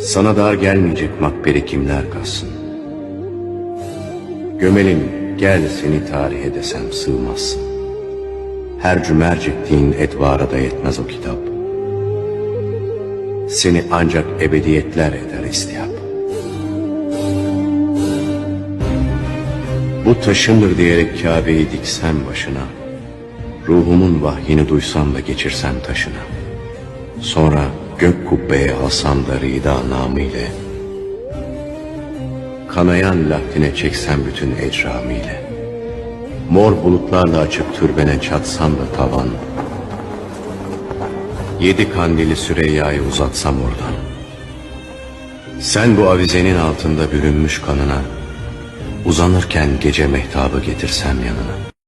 Sana dar gelmeyecek makberi kimler kalsın? Gömelin gel seni tarihe desem sığmazsın. Her cümerc ettiğin etvara da yetmez o kitap. Seni ancak ebediyetler eder istihap. Bu taşındır diyerek Kabe'yi diksem başına. Ruhumun vahyini duysam da geçirsem taşına. Sonra gök kubbeye alsam da rida namıyla. Kanayan lahtine çeksem bütün ecramiyle. Mor bulutlarla açıp türbene çatsam da tavan. Yedi kandili Süreyya'yı uzatsam oradan. Sen bu avizenin altında bürünmüş kanına, uzanırken gece mehtabı getirsem yanına.